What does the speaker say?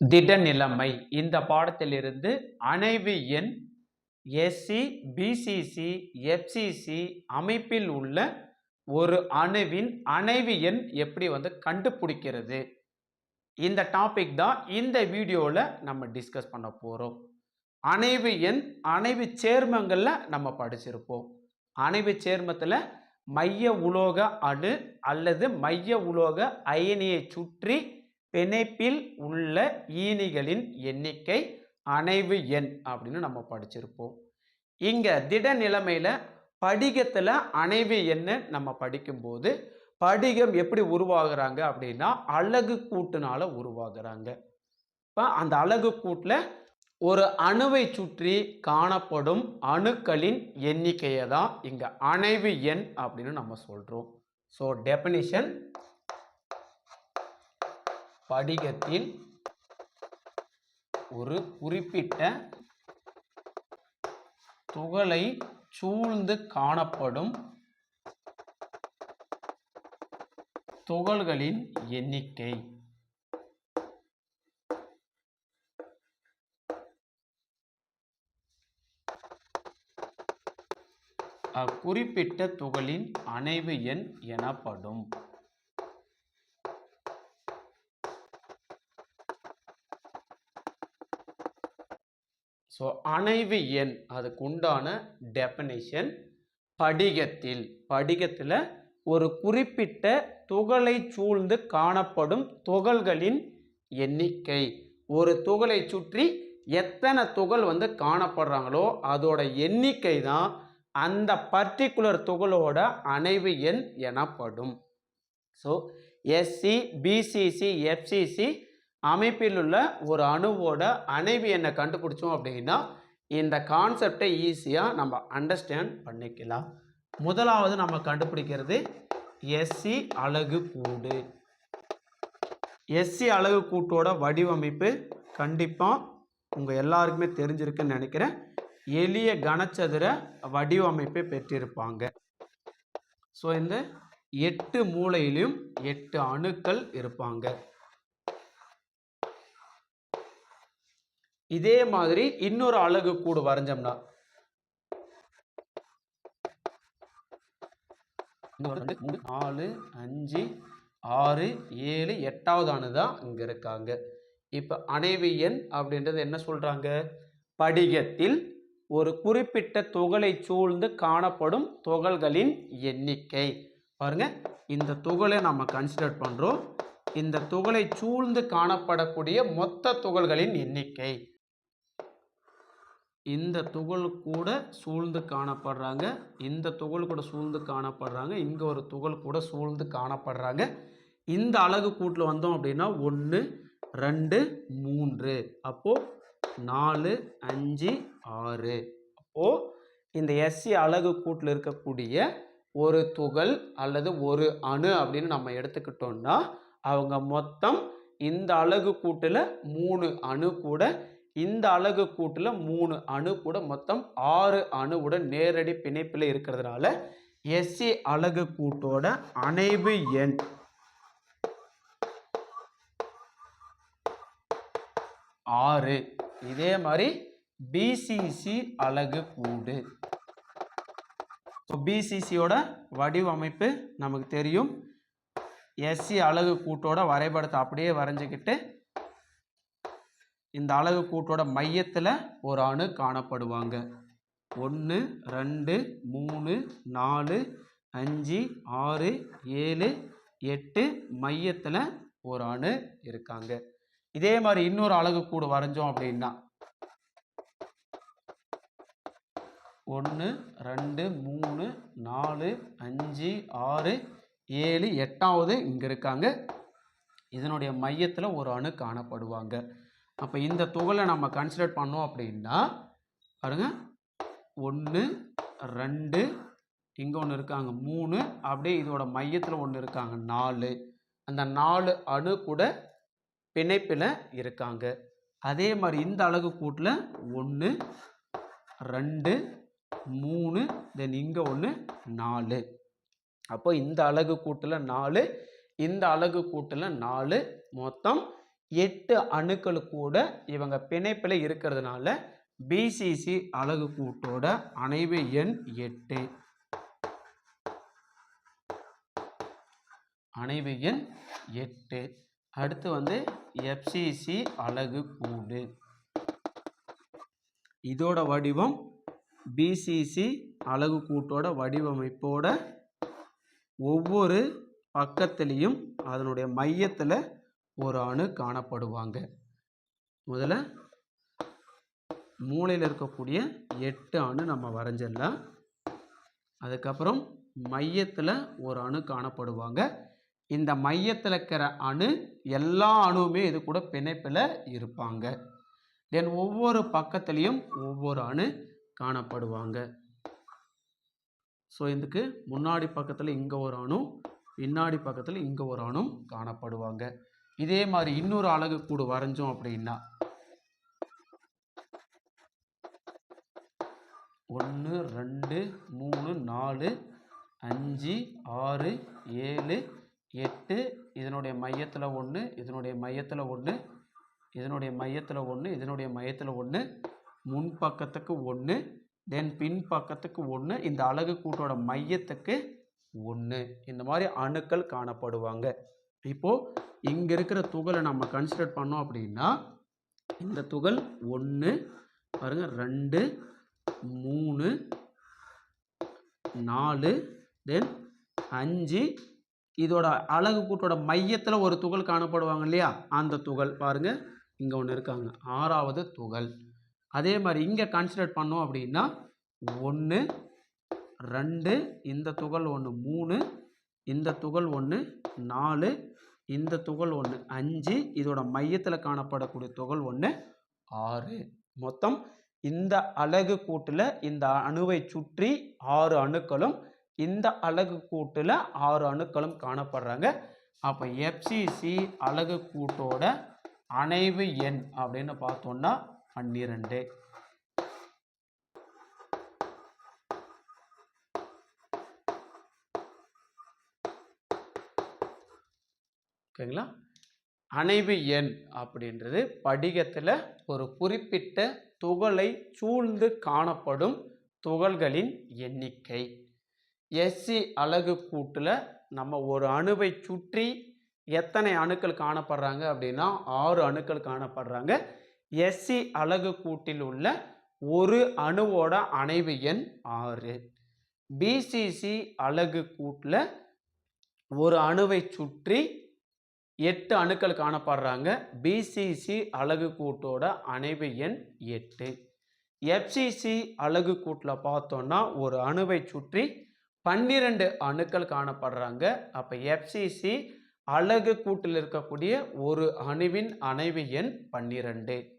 திடநிலைமை. இந்த பாடத்திலிருந்து அணைவு எண் எஸ்சி பிசிசி எஃப்சிசி அமைப்பில் உள்ள ஒரு அணுவின் அணைவு எண் எப்படி வந்து கண்டுபிடிக்கிறது? இந்த டாபிக் தான் இந்த வீடியோவில் நம்ம டிஸ்கஸ் பண்ண போகிறோம் அணைவு எண் அணைவு சேர்மங்களில் நம்ம படிச்சிருப்போம். அணைவு சேர்மத்தில் மைய உலோக அணு அல்லது மைய உலோக அயனியை சுற்றி பிணைப்பில் உள்ள ஈனிகளின் எண்ணிக்கை அணைவு எண் அப்படின்னு நம்ம படிச்சிருப்போம். இங்கே திட நிலைமையில் படிகத்தில் அணைவு எண்ணை நம்ம படிக்கும்போது படிகம் எப்படி உருவாகுறாங்க அப்படின்னா அலகு கூட்டுனால உருவாகுறாங்க. இப்போ அந்த அழகு கூட்டில் ஒரு அணுவை சுற்றி காணப்படும் அணுக்களின் எண்ணிக்கையை தான் இங்கே அணைவு எண் அப்படின்னு நம்ம சொல்கிறோம் ஸோ டெபினிஷன் படிகத்தில் ஒரு குறிப்பிட்ட துகளை சூழ்ந்து காணப்படும் துகள்களின் எண்ணிக்கை. அக்குறிப்பிட்ட துகளின் அணைவு எண் எனப்படும். ஸோ அணைவு எண் அதுக்கு உண்டான டெஃபனிஷன் படிகத்தில். படிகத்தில் ஒரு குறிப்பிட்ட துகளை சூழ்ந்து காணப்படும் துகள்களின் எண்ணிக்கை. ஒரு துகளை சுற்றி எத்தனை துகள் வந்து காணப்படுறாங்களோ அதோட எண்ணிக்கை தான் அந்த பர்டிகுலர் துகளோட அணைவு எண் எனப்படும். ஸோ எஸ்சி பிசிசி எஃப்சிசி அமைப்பில் உள்ள ஒரு அணுவோட அணைவு என்ன கண்டுபிடிச்சோம் அப்படின்னா இந்த கான்செப்டை ஈஸியாக நம்ம அண்டர்ஸ்டாண்ட் பண்ணிக்கலாம். முதலாவது நம்ம கண்டுபிடிக்கிறது எஸ்சி அலகு கூடு. எஸ்சி அலகு கூட்டோட வடிவமைப்பு கண்டிப்பாக உங்கள் எல்லாருக்குமே தெரிஞ்சிருக்குன்னு நினைக்கிறேன். எளிய கனச்சதுர வடிவமைப்பை பெற்றிருப்பாங்க. ஸோ இந்த எட்டு மூலையிலும் எட்டு அணுக்கள் இருப்பாங்க. இதே மாதிரி இன்னொரு அழகு கூடு வரைஞ்சோம்னா நாலு அஞ்சு ஆறு ஏழு எட்டாவது அணு தான் இங்கே இருக்காங்க. இப்போ அணைவு எண் அப்படின்றது என்ன சொல்கிறாங்க படிகத்தில் ஒரு குறிப்பிட்ட துகளை சூழ்ந்து காணப்படும் துகள்களின் எண்ணிக்கை. பாருங்க இந்த துகளை நம்ம கன்சிடர் பண்ணுறோம் இந்த துகளை சூழ்ந்து காணப்படக்கூடிய மொத்த துகள்களின் எண்ணிக்கை. இந்த துகள் கூட சூழ்ந்து காணப்படுறாங்க. இந்த துகள் கூட சூழ்ந்து காணப்படுறாங்க. இங்கே ஒரு துகள் கூட சூழ்ந்து காணப்படுறாங்க. இந்த அலகு கூட்டில் வந்தோம் அப்படின்னா ஒன்று ரெண்டு மூன்று. அப்போது நாலு அஞ்சு ஆறு. அப்போது இந்த எஸ்சி அலகு கூட்டில் இருக்கக்கூடிய ஒரு துகள் அல்லது ஒரு அணு அப்படின்னு நம்ம எடுத்துக்கிட்டோம்னா அவங்க மொத்தம் இந்த அலகு கூட்டில் மூணு அணு கூட இந்த அலகு கூட்டில் மூணு அணு கூட மொத்தம் ஆறு அணுவுடன் நேரடி பிணைப்பில் இருக்கிறதுனால எஸ்சி அலகு கூட்டோட அணைவு எண். ஆறு. இதே மாதிரி பிசிசி அலகு கூடு. ஸோ பிசிசியோட வடிவமைப்பு நமக்கு தெரியும். எஸ்சி அலகு கூட்டோட வரைபடத்தை அப்படியே வரைஞ்சிக்கிட்டு இந்த அலகு கூட்டோட மையத்தில் ஒரு அணு காணப்படுவாங்க. ஒன்று ரெண்டு மூணு நாலு அஞ்சு ஆறு ஏழு எட்டு மையத்தில் ஒரு அணு இருக்காங்க. இதே மாதிரி இன்னொரு அழகு கூடு வரைஞ்சோம் அப்படின்னா ஒன்று ரெண்டு மூணு நாலு அஞ்சு ஆறு ஏழு எட்டாவது இங்கே இருக்காங்க. இதனுடைய மையத்தில் ஒரு அணு காணப்படுவாங்க. அப்போ இந்த துகளை நம்ம கன்சிடர் பண்ணோம் அப்படின்னா பாருங்க. ஒன்று ரெண்டு இங்கே ஒன்று இருக்காங்க மூணு அப்படியே இதோட மையத்தில் ஒன்று இருக்காங்க நாலு. அந்த நாலு அணு கூட பிணைப்பில் இருக்காங்க. அதே மாதிரி இந்த அலகு கூட்டில் ஒன்று ரெண்டு மூணு தென் இங்கே ஒன்று நாலு. அப்போ இந்த அலகு கூட்டில் நாலு இந்த அலகு கூட்டில் நாலு மொத்தம் எட்டு அணுக்கள் கூட இவங்க பிணைப்பில் இருக்கிறதுனால பிசிசி அழகு கூட்டோட அணைவு எண் எட்டு. அணைவு எண் எட்டு. அடுத்து வந்து எஃப்சிசி அழகு கூடு இதோட வடிவம் பிசிசி அழகு கூட்டோட வடிவமைப்போட ஒவ்வொரு பக்கத்துலேயும் அதனுடைய மையத்தில் ஒரு அணு காணப்படுவாங்க. முதல்ல மூளையில் இருக்கக்கூடிய எட்டு அணு நம்ம வரைஞ்சிடலாம். அதுக்கப்புறம் மையத்தில் ஒரு அணு காணப்படுவாங்க. இந்த மையத்தில் இருக்கிற அணு எல்லா அணுவுமே இது கூட பிணைப்பில் இருப்பாங்க. தென் ஒவ்வொரு பக்கத்துலேயும் ஒவ்வொரு அணு காணப்படுவாங்க. ஸோ இதுக்கு முன்னாடி பக்கத்தில் இங்கே ஒரு அணு பின்னாடி பக்கத்தில் இங்கே ஒரு அணும் காணப்படுவாங்க. இதே மாதிரி இன்னொரு அழகு கூடு வரைஞ்சோம் அப்படின்னா ஒன்று ரெண்டு மூணு நாலு அஞ்சு ஆறு ஏழு எட்டு இதனுடைய மையத்தில் ஒன்று இதனுடைய மையத்தில் ஒன்று இதனுடைய மையத்தில் ஒன்று இதனுடைய மையத்தில் ஒன்று முன் பக்கத்துக்கு ஒன்று தென் பின் பக்கத்துக்கு ஒன்று இந்த அழகு கூட்டோட மையத்துக்கு ஒன்று இந்த மாதிரி அணுக்கள் காணப்படுவாங்க. இப்போது இங்கே இருக்கிற துகளை நம்ம கன்சிடர் பண்ணோம் அப்படின்னா இந்த துகள் ஒன்று பாருங்கள் ரெண்டு மூணு நாலு தென் அஞ்சு. இதோட அழகு கூட்டோட மையத்தில் ஒரு துகள் காணப்படுவாங்க இல்லையா? அந்த துகள் பாருங்கள் இங்கே ஒன்று இருக்காங்க. ஆறாவது துகள். அதே மாதிரி இங்கே கன்சிடர் பண்ணோம் அப்படின்னா ஒன்று ரெண்டு இந்த துகள் ஒன்று மூணு இந்த துகள் ஒன்று நாலு இந்த துகள் ஒன்று அஞ்சு இதோட மையத்தில் காணப்படக்கூடிய துகள் ஒன்று ஆறு. மொத்தம் இந்த அலகு கூட்டில் இந்த அணுவை சுற்றி ஆறு அணுக்களும் இந்த அலகு கூட்டில் ஆறு அணுக்களும் காணப்படுறாங்க. அப்போ எஃப்சிசி அழகு கூட்டோட அணைவு எண் அப்படின்னு பார்த்தோம்னா பன்னிரெண்டு. ஓகேங்களா? அணைவு எண் அப்படின்றது படிகத்தில் ஒரு குறிப்பிட்ட துகளை சூழ்ந்து காணப்படும் துகள்களின் எண்ணிக்கை. எஸ்சி அலகு கூட்டில் நம்ம ஒரு அணுவை சுற்றி எத்தனை அணுக்கள் காணப்படுறாங்க அப்படின்னா ஆறு அணுக்கள் காணப்படுறாங்க. எஸ்சி அலகு கூட்டில் உள்ள ஒரு அணுவோட அணைவு எண் ஆறு. பிசிசி அலகு கூட்டில் ஒரு அணுவை சுற்றி எட்டு அணுக்கள் காணப்படுறாங்க. பிசிசி அழகு கூட்டோட அணைவு எண் எட்டு. எஃப்சிசி அழகு கூட்டில் பார்த்தோன்னா ஒரு அணுவை சுற்றி பன்னிரண்டு அணுக்கள் காணப்படுறாங்க. அப்போ எஃப்சிசி அழகு கூட்டில் இருக்கக்கூடிய ஒரு அணுவின் அணைவு எண் பன்னிரண்டு.